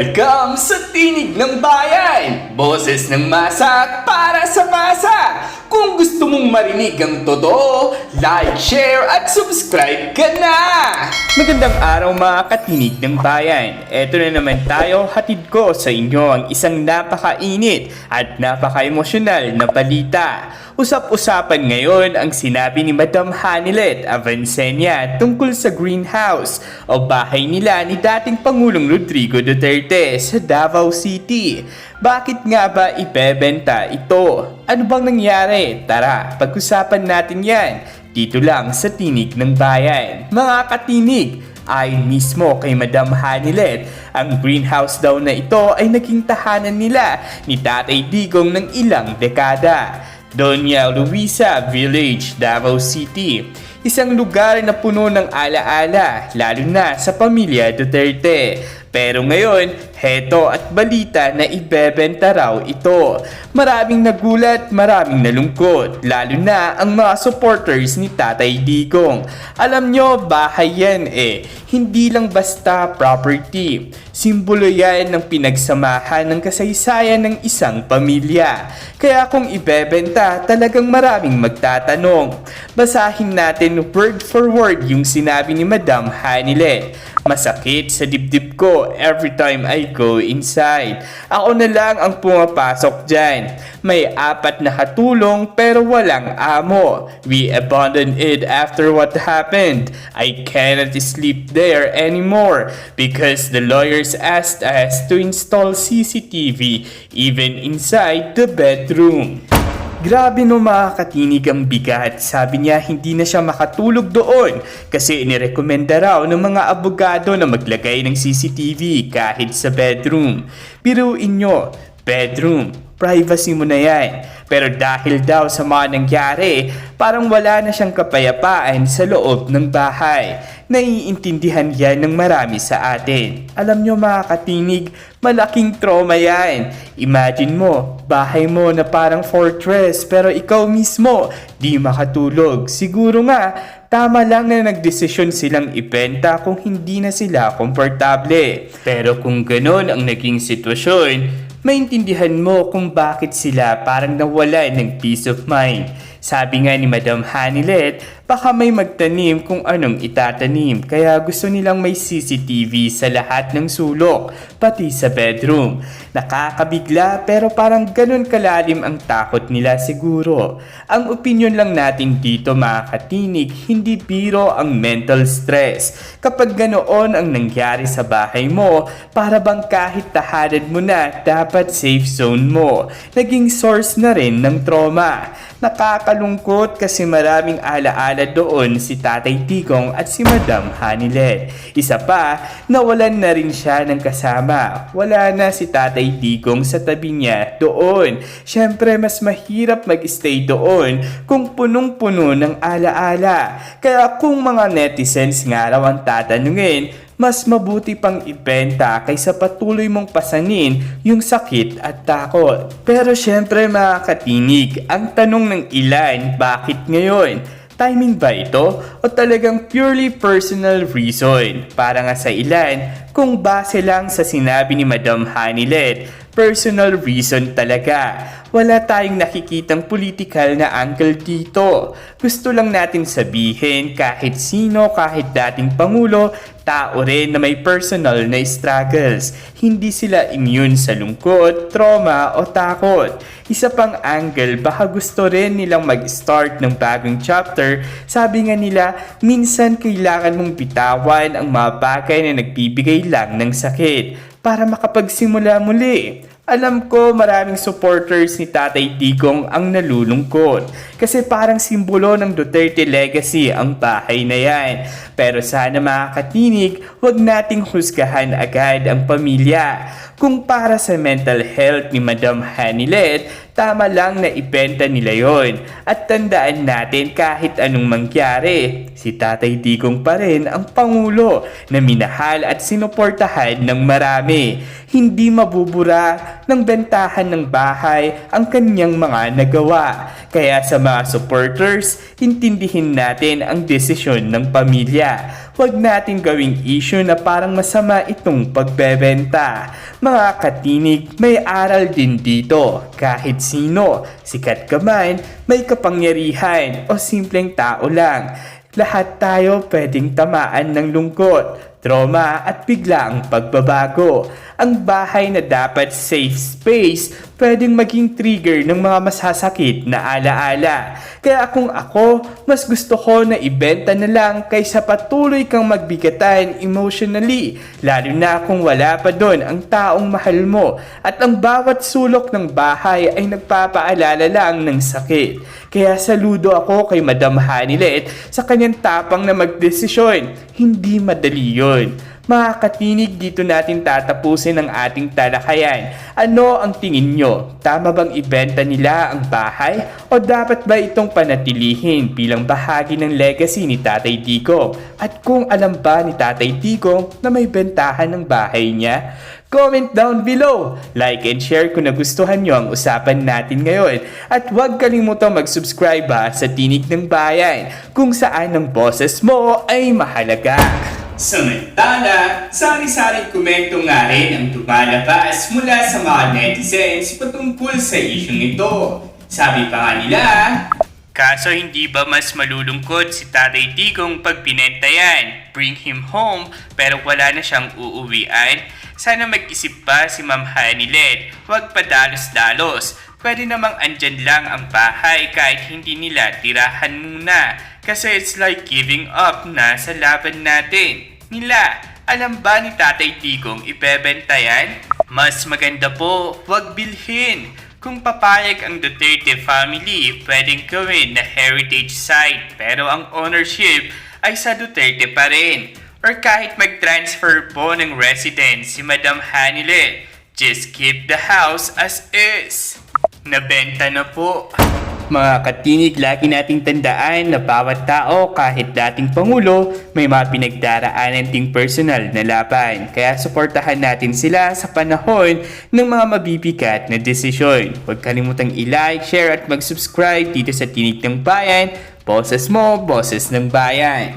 Welcome sa Tinig ng Bayan! Boses ng masa para sa masa! Mong marinig ang totoo, like, share at subscribe ka na! Magandang araw mga katinig ng bayan. Ito na naman tayo, hatid ko sa inyo ang isang napakainit at napaka-emosyonal na balita. Usap-usapan ngayon ang sinabi ni Madam Hanilet Avancenia tungkol sa greenhouse o bahay nila ni dating Pangulong Rodrigo Duterte sa Davao City. Bakit nga ba ibebenta ito? Ano bang nangyari? Tara, pag-usapan natin yan dito lang sa Tinig ng Bayan. Mga katinig, Ayon mismo kay Madam Hanilet, ang greenhouse daw na ito ay naging tahanan nila ni Tatay Digong ng ilang dekada. Doña Luisa Village, Davao City. Isang lugar na puno ng alaala, lalo na sa pamilya Duterte. Pero ngayon, heto at balita na ibebenta raw ito. Maraming nagulat, maraming nalungkot, lalo na ang mga supporters ni Tatay Digong. Alam nyo, bahay yan eh. Hindi lang basta property. Simbolo yan ng pinagsamahan ng kasaysayan ng isang pamilya. Kaya kung ibebenta, talagang maraming magtatanong. Basahin natin word for word yung sinabi ni Madam Hanile. Masakit sa dibdib ko every time I go inside. Ako na lang ang pumapasok dyan. May apat na katulong pero walang amo. We abandoned it after what happened. I cannot sleep there anymore because the lawyers asked us to install CCTV even inside the bedroom. Grabe no mga katinig ang bigat. Sabi niya hindi na siya makatulog doon kasi inirekomenda raw ng mga abogado na maglagay ng CCTV kahit sa bedroom. Biruin nyo, bedroom, privacy mo na yan. Pero dahil daw sa mga nangyari, parang wala na siyang kapayapaan sa loob ng bahay. Naiintindihan yan ng marami sa atin. Alam nyo mga katinig, malaking trauma yan. Imagine mo, bahay mo na parang fortress pero ikaw mismo di makatulog. Siguro nga, tama lang na nagdesisyon silang ibenta kung hindi na sila komportable. Pero kung ganon ang naging sitwasyon, maintindihan mo kung bakit sila parang nawalan ng peace of mind. Sabi nga ni Madam Hanilet, baka may magtanim kung anong itatanim kaya gusto nilang may CCTV sa lahat ng sulok, pati sa bedroom. Nakakabigla pero parang ganun kalalim ang takot nila siguro. Ang opinion lang natin dito mga katinig, hindi biro ang mental stress. Kapag ganoon ang nangyari sa bahay mo, para bang kahit tahanan mo na, dapat safe zone mo. Naging source na rin ng trauma. Nakakalungkot kasi maraming alaala doon si Tatay Tigong at si Madam Hanilet. Isa pa, nawalan na rin siya ng kasama. Wala na si Tatay Tigong sa tabi niya doon. Siyempre, mas mahirap mag-stay doon kung punong-puno ng alaala. Kaya kung mga netizens nga raw ang tatanungin, mas mabuti pang ibenta kaysa patuloy mong pasanin yung sakit at takot. Pero syempre mga katinig, ang tanong ng ilan, bakit ngayon? Timing ba ito o talagang purely personal reason? Para nga sa ilan, kung base lang sa sinabi ni Madam Hanilet, personal reason talaga. Wala tayong nakikitang political na angle dito. Gusto lang natin sabihin kahit sino, kahit dating pangulo, tao rin na may personal na struggles. Hindi sila immune sa lungkot, trauma o takot. Isa pang angle, baka gusto rin nilang mag-start ng bagong chapter. Sabi nga nila, minsan kailangan mong bitawan ang mga bagay na nagbibigay lang ng sakit para makapagsimula muli. Alam ko maraming supporters ni Tatay Digong ang nalulungkot kasi parang simbolo ng Duterte legacy ang bahay na yan. Pero sana mga katinig, huwag nating husgahan agad ang pamilya. Kung para sa mental health ni Madam Hanilet, tama lang na ibenta nila yon. At tandaan natin kahit anong mangyari, si Tatay Digong pa rin ang Pangulo na minahal at sinuportahan ng marami. Hindi mabubura ng bentahan ng bahay ang kanyang mga nagawa. Kaya sa mga supporters, intindihin natin ang desisyon ng pamilya. Huwag natin gawing issue na parang masama itong pagbebenta. Mga katinig, may aral din dito. Kahit sino, sikat ka man, may kapangyarihan o simpleng tao lang. Lahat tayo pwedeng tamaan ng lungkot, trauma at biglaang pagbabago. Ang bahay na dapat safe space pwedeng maging trigger ng mga masasakit na alaala. Kaya kung ako, mas gusto ko na ibenta na lang kaysa patuloy kang magbigatan emotionally. Lalo na kung wala pa doon ang taong mahal mo at ang bawat sulok ng bahay ay nagpapaalala lang ng sakit. Kaya saludo ako kay Madam Hanilet sa kanyang tapang na magdesisyon. Hindi madali yun. Mga katinig, dito natin tatapusin ang ating talakayan. Ano ang tingin nyo? Tama bang ibenta nila ang bahay? O dapat ba itong panatilihin bilang bahagi ng legacy ni Tatay Tico? At kung alam ba ni Tatay Tico na may bentahan ng bahay niya? Comment down below, like and share kung nagustuhan nyo ang usapan natin ngayon. At huwag kalimutang mag-subscribe ha sa Tinig ng Bayan kung saan ang boses mo ay mahalaga. Samantala, sari-saring komento nga rin ang tumalabas mula sa mga netizens patungkol sa isyong ito. Sabi pa nga nila, Kaso hindi ba mas malulungkot si Tatay Tigong pag pinenta yan? Bring him home pero wala na siyang uuwian? Sana mag-isip pa si Ma'am Hanilet. Huwag padalos-dalos. Pwede namang andyan lang ang bahay kahit hindi nila tirahan muna. Kasi it's like giving up na sa laban natin. Nila, alam ba ni Tatay Tigong ibebenta yan? Mas maganda po, huwag bilhin. Kung papayag ang Duterte family, pwedeng gawin na heritage site pero ang ownership ay sa Duterte pa rin. Or kahit mag-transfer po ng residence si Madam Hanilet, just keep the house as is. Nabenta na po. Mga katinig, lagi nating tandaan na bawat tao, kahit dating Pangulo, may mga pinagdaraanan ding personal na laban. Kaya suportahan natin sila sa panahon ng mga mabibigat na desisyon. Huwag kalimutang i-like, share at mag-subscribe dito sa Tinig ng Bayan. Boses mo, boses ng bayan.